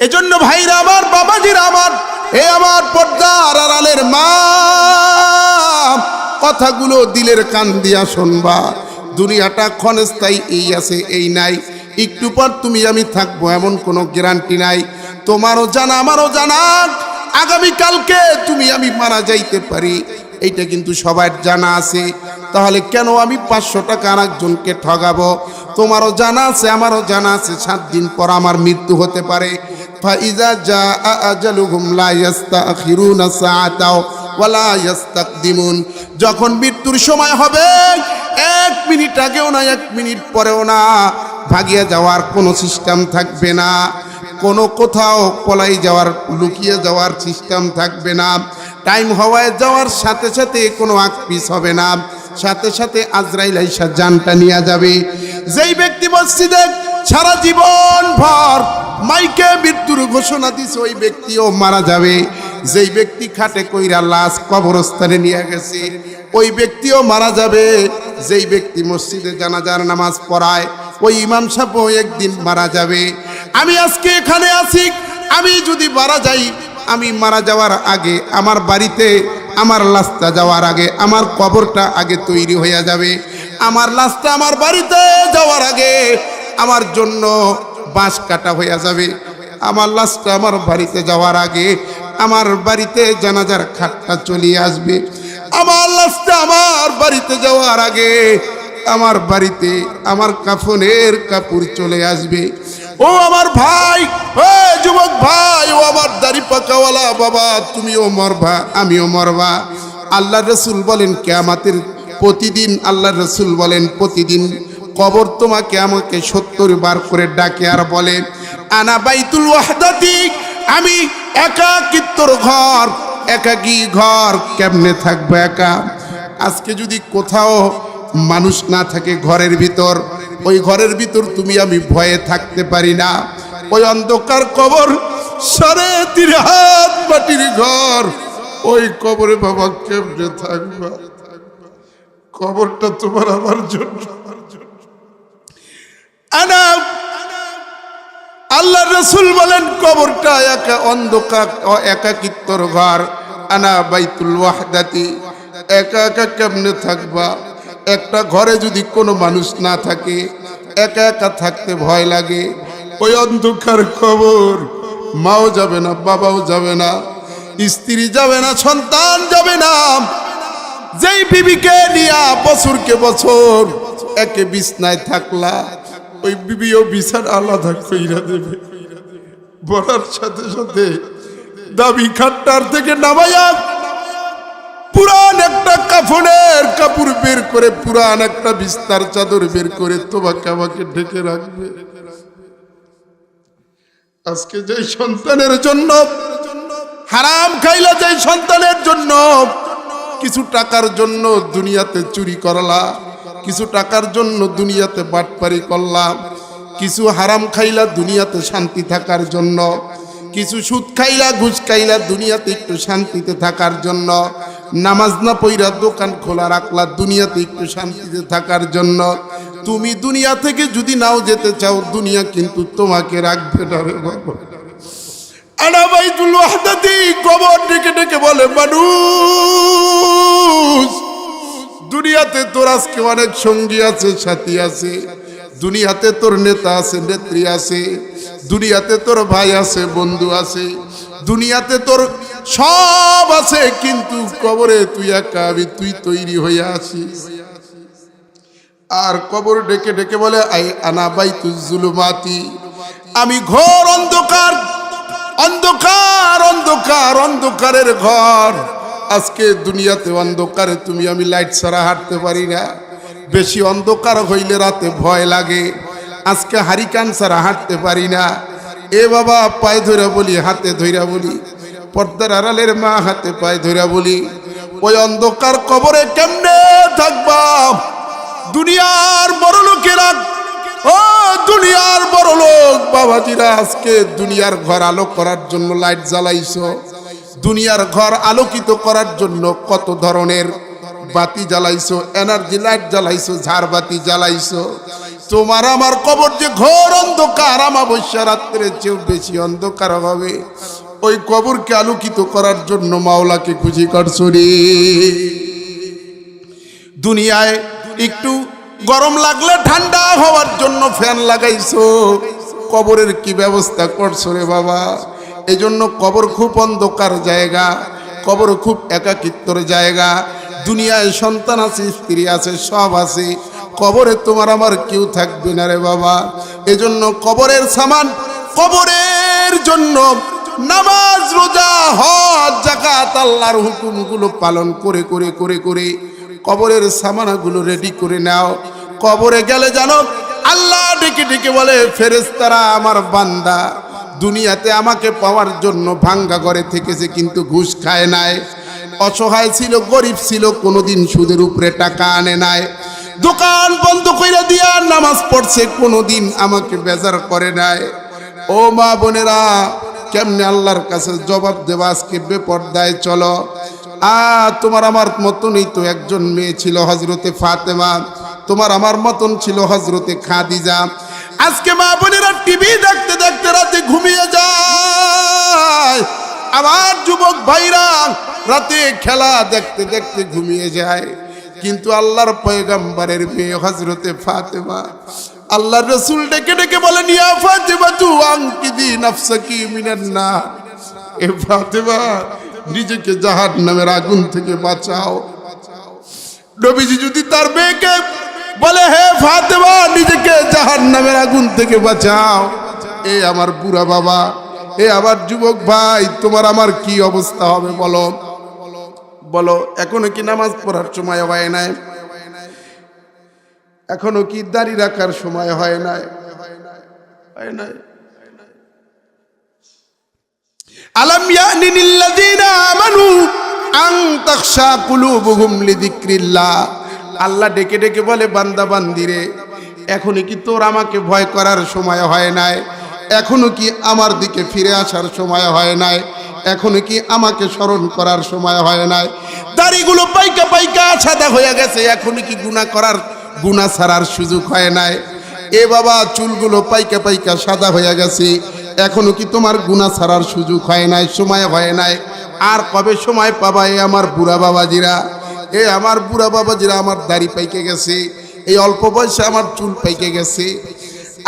এজন্য ভাইরা আমার, বাবাজির আমার, এ আমার পর্দার আড়ালের মা, কথাগুলো দিলের কান দিয়া শুনবা। দুনিয়াটা ক্ষণস্থায়ী এই আছে, এই নাই। একটু পর তুমি আমি থাকব, এমন কোনো গ্যারান্টি নাই। তোমারও জানা, আমারও জানা। আগামীকালকে তুমি আমি মারা যাইতে পারি। এইটা কিন্তু সবার জানা আছে। তাহলে কেন আমি পাঁচশো টাকা আর একজনকে ঠগাবো? তোমারও জানা আছে, আমারও জানা আছে, সাত দিন পর আমার মৃত্যু হতে পারে। ফাইজা যা আজালুহুম লা ইস্তাখিরুনা সাআতাও ওয়ালা ইস্তাকদিমুন যখন মৃত্যুর সময় হবে, এক মিনিট আগেও না, এক মিনিট পরেও না, ভাগিয়ে যাওয়ার কোনো সিস্টেম থাকবে না। কোনো কোথাও পলাই যাওয়ার, লুকিয়ে যাওয়ার সিস্টেম থাকবে না। টাইম হওয়ায় যাওয়ার সাথে সাথে কোনো আগ পিস হবে না। সাথে সাথে আজরাইল আইসা জানটা নিয়ে যাবে। যেই ব্যক্তি মসজিদে সারা জীবন ভর মাইকে মৃত্যুর ঘোষণা দিছে ওই ব্যক্তিও মারা যাবে। যেই ব্যক্তি খাটে কইরা লাশ কবরস্থানে নিয়ে গেছে, ওই ব্যক্তিও মারা যাবে। যেই ব্যক্তি মসজিদে জানাজার নামাজ পড়ায়, ওই ইমাম সাহেবও একদিন মারা যাবে। আমি আজকে এখানে আছি, আমি যদি মারা যাই, আমি মারা যাওয়ার আগে আমার বাড়িতে, আমার লাশটা যাওয়ার আগে, আমার কবরটা আগে তৈরি হয়ে যাবে। আমার লাশটা আমার বাড়িতে যাওয়ার আগে, আমার জন্য বাঁশ কাটা হয়ে যাবে। আমার লাশটা আমার বাড়িতে যাওয়ার আগে আমার বাড়িতে জানাজার খাটটা চলিয়ে আসবে। আমার লাশটা আমার বাড়িতে যাওয়ার আগে আমার বাড়িতে আমার কাফনের কাপড় চলে আসবে। ও আমার ভাই, ও যুবক ভাই, ও আমার দাড়ি পাকাওয়ালা বাবা, তুমিও মরবা, আমিও মরবা। আল্লাহ রসুল বলেন, কেয়ামাতের প্রতিদিন আল্লাহ রসুল বলেন, প্রতিদিন কবর তোমাকে আমাকে সত্তর বার করে ডাকে আর বলে, আনা বাইতুল ওয়াহদাতি, আমি একাকিত্বর ঘর, একাকী ঘর কেমনে থাকব একা? আজকে যদি কোথাও মানুষ না থাকে ঘরের ভিতর, ওই ঘরের ভিতর তুমি আমি ভয়ে থাকতে পারি না। ওই অন্ধকার কবর সাড়ে তিন হাত মাটির ঘর, ওই কবরে বাবা কেমনে থাকবা? কবরটা তোমার আমার জন্য। আনা। আল্লাহ রসুল বলেন, কবরটা একা অন্ধকার, একাকিত্বর ঘর। আনা বাইতুল ওয়াহদাতি, একা একা কেমনে থাকবা? একটা ঘরে যদি কোনো মানুষ না থাকে, একা একা থাকতে ভয় লাগে। ওই অন্ধকার খবর মাও যাবে না, বাবাও যাবে না, স্ত্রী যাবে না, সন্তান যাবে না। যেই বিবিকে নিয়া বছরকে বছর একে বিছনায় থাকলা ওই বিবিও বিছার আলাদা কইরা দেবে। বলার সাথে সাথে দাবি খাট্টার থেকে নামাইয়া পুরান একটা কাফনের কাপড় বের করে, পুরান একটা বিস্তার চাদর বের করে তোমাকে আমাকে ঢেকে রাখবে। আজকে যে সন্তানের জন্য হারাম খাইলা যে সন্তানের জন্য কিছু টাকার জন্য দুনিয়াতে চুরি করলা কিছু টাকার জন্য দুনিয়াতে বাটপারি করলাম, কিছু হারাম খাইলা দুনিয়াতে শান্তি থাকার জন্য, কিছু সুদ খাইলা ঘুষ খাইলা দুনিয়াতে একটু শান্তিতে থাকার জন্য, নামাজ না পইরা দোকান খোলা রাখলা দুনিয়াতে একটু শান্তিতে থাকার জন্য। তুমি দুনিয়া থেকে যদি নাও যেতে চাও, দুনিয়া কিন্তু তোমাকে রাখবে না রে বাবা। দুনিয়াতে তোর আজকে অনেক সঙ্গী আছে, সাথী আছে। দুনিয়াতে তোর নেতা আছে, নেত্রী আছে। দুনিয়াতে তোর ভাই আছে, বন্ধু আছে। দুনিয়াতে তোর সব আছে, কিন্তু কবরে তুই একা তুই তৈরি হয়ে আসিস আর কবর ডেকে ডেকে বলে, আই আনা বাইতু জুলুমাতি। আমি ঘোর অন্ধকার অন্ধকার অন্ধকার, অন্ধকারের ঘর। আজকে দুনিয়াতে অন্ধকারে তুমি, আমি লাইট ছাড়া হাঁটতে পারি না। বেশি অন্ধকার হইলে রাতে ভয় লাগে। আজকে হারিকান ছাড়া হাঁটতে পারি না। এ বাবা, পায়ে ধরে বলি, হাতে ধইরা বলি। পর্দার আড়ালের মা হাতে পায়ে ধইরা বলি, ওই অন্ধকার কবরে কেমনে থাকবা? দুনিয়ার বড় লোকেরা, ও দুনিয়ার বড় লোক, বাবাজিরা আজকে দুনিয়ার ঘর আলো করার জন্য লাইট জ্বালাইছো। দুনিয়ার ঘর আলোকিত করার জন্য কত ধরনের বাতি জ্বালাইছো এনার্জি লাইট জ্বালাইছো ঝাড়বাতি জ্বালাইছো। তোমার আমার কবর যে ঘোর অন্ধকার আমাবস্যা রাত্রের চেয়েও বেশি অন্ধকার হবে। ওই কবরকে আলোকিত করার জন্য মাওলাকে খুশি করছ রে দুনিয়ায় একটু গরম লাগলে ঠান্ডা হওয়ার জন্য ফ্যান লাগাইছো। কবরের কি ব্যবস্থা করছ রে বাবা? এই জন্য কবর খুব অন্ধকার জায়গা, কবর খুব একাকিত্বর জায়গা। দুনিয়ায় সন্তান আছে, স্ত্রী আছে, সব আছে। কবরে তোমার আমার কেউ থাকবে না রে বাবা। এজন্য কবরের সামান কবরের জন্য নামাজ, রোজা, হজ জাকাত আল্লাহর হুকুমগুলো পালন করে করে করে করে কবরের সামানাগুলো রেডি করে নাও। কবরে গেলে জানো, আল্লাহ ডেকে ডেকে বলে ফেরেস্তারা আমার বান্দা। দুনিয়াতে আমাকে পাওয়ার জন্য ভাঙ্গা ঘরে থেকেছে, কিন্তু ঘুষ খায় নাই। অসহায় ছিল, গরিব ছিল, কোনোদিন সুদের উপরে টাকা আনে নাই। দোকান বন্ধ কইরা দিয়া নামাজ পড়ছে, কোনোদিন আমাকে বেজার করে নাই। ও মা বোনেরা, কেমনে আল্লাহর কাছে জবাব দেবা আজকে বেপর্দায়? চলো। আ, তোমার আমার মতনই তো একজন মেয়ে ছিল হজরতে ফাতেমা, তোমার আমার মতন ছিল হজরতে খাদিজা। আজকে মা বোনেরা টিভি দেখতে দেখতে রাতে ঘুমিয়ে যায়। আমার যুবক ভাইরা রাতে খেলা দেখতে দেখতে ঘুমিয়ে যায়। কিন্তু আল্লাহর পয়গাম্বারের মেয়ে হজরতে ফাতেমা আল্লাহ রসুল ডেকে ডেকে বলেন, ইয়া ফাতেমা, তু আংকিদি নাফসাকি মিনান না এ ফাতেমা, নিজেকে জাহান নামের আগুন থেকে বাঁচাও। নবীজি যদি তার মেয়েকে বলে, হে ফাতেমা, নিজেকে জাহান নামের আগুন থেকে বাঁচাও। এ আমার বুড়া বাবা, এ আমার যুবক ভাই, তোমার আমার কি অবস্থা হবে বলো? বলো, এখনও কি নামাজ পড়ার সময় হয় নাই? এখনও কি দাড়ি রাখার সময় হয় নাই? হয় নাই। আলাম ইয়ানি লিল্লাযিনা আমানু আন তাখশা কুলুবুহুম লিযিকরিল্লাহ। আল্লাহ ডেকে ডেকে বলে, বান্দা বান্দিরে এখনও কি তোর আমাকে ভয় করার সময় হয় নাই? এখনও কি আমার দিকে ফিরে আসার সময় হয় নাই? এখনও কি আমাকে স্মরণ করার সময় হয় নাই? দাড়িগুলো পাইকা পাইকা সাদা হয়ে গেছে এখনও কি গুনাহ করার, গুনাহ ছাড়ার সুযোগ হয় নাই? এ বাবা, চুলগুলো পাইকা পাইকা সাদা হয়ে গেছে এখনও কি তোমার গুণা ছাড়ার সুযোগ হয় নাই, সময় হয় নাই? আর কবে সময় পাবা এ আমার বুড়া বাবাজিরা? এ আমার বুড়া বাবাজিরা আমার দাড়ি পাইকে গেছে, এই অল্প বয়সে আমার চুল পাইকে গেছে।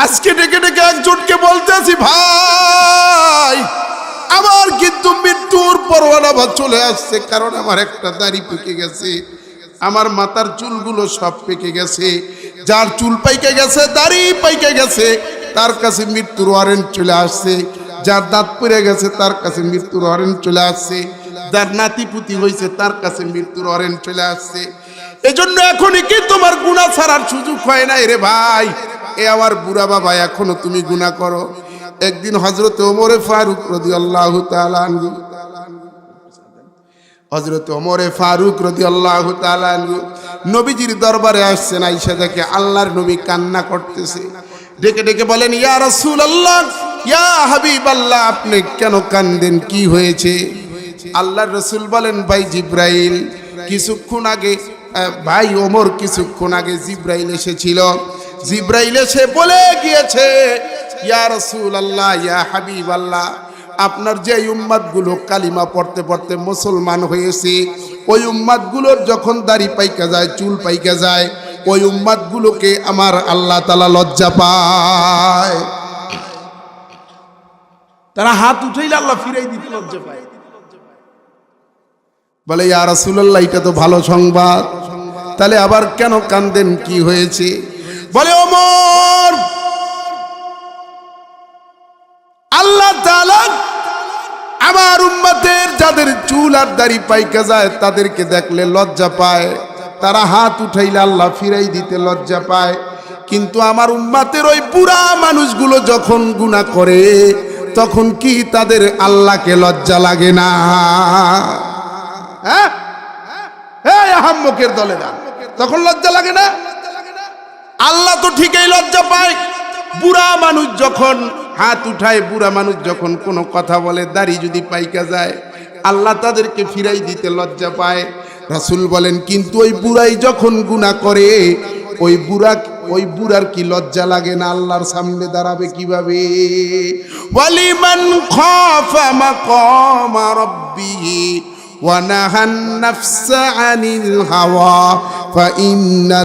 আজকে ডেকে ডেকে একজনকে বলতেছি, ভাই, আমার কিন্তু মৃত্যুর পরোয়ানা বা চলে আসছে, কারণ আমার একটা দাড়ি পেকে গেছে। আমার মাথার চুলগুলো সব পেকে গেছে। যার চুল পাইকে গেছে, দাড়ি পাইকে গেছে, তার কাছে মৃত্যুর ওয়ারেন্ট চলে আসছে। যার দাঁত পড়ে গেছে, তার কাছে মৃত্যুর ওয়ারেন্ট চলে আসছে। যার নাতিপুতি হয়েছে তার কাছে মৃত্যুর ওয়ারেন্ট চলে আসছে। এজন্য এখনই কি তোমার গুণা ছাড়ার সুযোগ হয় নাই রে ভাই? এ আমার বুড়া বাবা এখনও তুমি গুণা করো। একদিন হজরত ওমরে ফারুক রদি আল্লাহ হজরত ওমরে ফারুক রদি আল্লাহ নবীজির দরবারে আসছেন আইসা দেখে আল্লাহর নবী কান্না করতেছে। ডেকে ডেকে বলেন ইয়া রসুল আল্লাহ ইয়া হাবিব আল্লাহ আপনি কেন কান্দেন? কি হয়েছে? আল্লাহর রসুল বলেন, ভাই জিব্রাইল, কিছুক্ষণ আগে ভাই ওমর কিছুক্ষণ আগে জিব্রাইল এসেছিল। জিব্রাইল এসে বলে গিয়েছে, ইয়া রসুল আল্লাহ ইয়া হাবিব আল্লাহ আপনার যে উম্মাদগুলো কালিমা পড়তে পড়তে মুসলমান হয়েছে, ওই উম্মাদগুলোর যখন দাড়ি পাইকা যায়, চুল পাইকা যায়, ওই উম্মাদ গুলোকে আমার আল্লাহ তালা লজ্জা পায়। তারা হাত উঠাইলে আল্লাহ ফিরাই দিতে লজ্জা পায়। বলে, ইয়া রাসূলুল্লাহ, এটা তো ভালো সংবাদ। তাহলে আবার কেন কান্দেন? কি হয়েছে? বলে, ওমর, আল্লাহ আমার উম্মতের যাদের চুল আর দাড়ি পাইকা যায় তাদেরকে দেখলে লজ্জা পায়। তারা হাত উঠাইলে আল্লাহ ফিরাই দিতে লজ্জা পায়। কিন্তু আমার উম্মাতের ওই বুড়া মানুষগুলো যখন গুনাহ করে, তখন কি তাদের আল্লাহকে লজ্জা লাগে না? হ্যাঁ? হ্যাঁ আহাম্মকের দলেরা তখন লজ্জা লাগে না? আল্লাহ তো ঠিকই লজ্জা পায়। বুড়া মানুষ যখন হাত উঠায়, বুড়া মানুষ যখন কোনো কথা বলে, দাড়ি যদি পাইকা যায়, আল্লাহ তাদেরকে ফিরাই দিতে লজ্জা পায়। রাসূল বলেন, কিন্তু ওই বুড়াই যখন গুনাহ করে, ওই বুড়া, ওই বুড়ার কি লজ্জা লাগে না? আল্লাহর সামনে দাঁড়াবে কীভাবে? ওয়ালিমান খাফা মাকামা রাব্বিহি ونهى النفس عن الهوى فإن